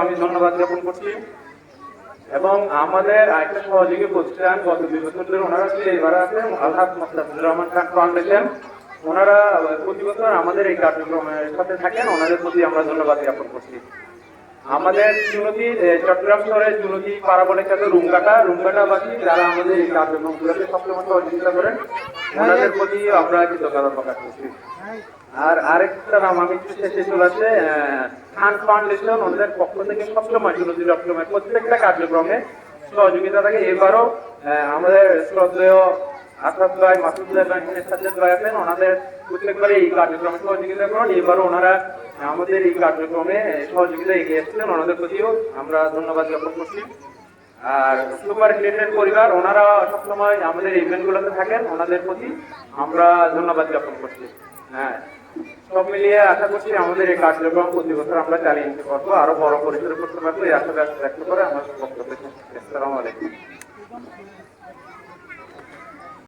আমি ধন্যবাদ জ্ঞাপন করছি। এবং আমাদের আরেকটা সহযোগী প্রতিষ্ঠান গত দুই বছর ধরে ওনারা এবার আছে, আলহাজ মোস্তাফিজুর রহমান খান ফাউন্ডেশন ওনারা প্রতি বছর আমাদের এই কার্যক্রমের সাথে থাকেন, ওনাদের প্রতি আমরা ধন্যবাদ জ্ঞাপন করছি। আমাদের চুনতি চট্টগ্রাম শহরের চুনতি পাড়া বলে খ্যাত রুমকাটা রুমকাটাবাসী যারা আমাদের এই কার্যক্রমগুলোকে সবসময় সহযোগিতা করেন, ওনাদের প্রতি আমরা কৃতজ্ঞতা প্রকাশ করছি। আর আরেকটা নাম আমি একটু শেষে চলে আসে খান ফাউন্ডেশন ওনাদের পক্ষ থেকে সবসময় চুনতি চট্টগ্রামের প্রত্যেকটা কার্যক্রমে সহযোগিতা থাকে। এবারও আমাদের শ্রদ্ধেয় আসাদ ভাই মাসুদ ভাই সাজ্জাদ ভাই আছেন। ওনাদের প্রত্যেকবারই এই কার্যক্রমে সহযোগিতা করেন। এবারও ওনারা আমাদের এই কার্যক্রমে সহযোগিতা এগিয়ে এসেছেন ওনাদের প্রতিও আমরা ধন্যবাদ জ্ঞাপন করছি। আর সুপারিনটেন্ডেন্ট পরিবার, ওনারা সবসময় আমাদের ইভেন্টগুলোতে থাকেন। ওনাদের প্রতি আমরা ধন্যবাদ জ্ঞাপন করছি। হ্যাঁ সব মিলিয়ে আশা করছি আমাদের এই কার্যক্রম প্রতি বছর আমরা চালিয়ে নিতে পারব। আরও বড় পরিসরে করতে পারব। এই আশা ব্যক্ত করে আমার বক্তব্য আসসালামু আলাইকুম।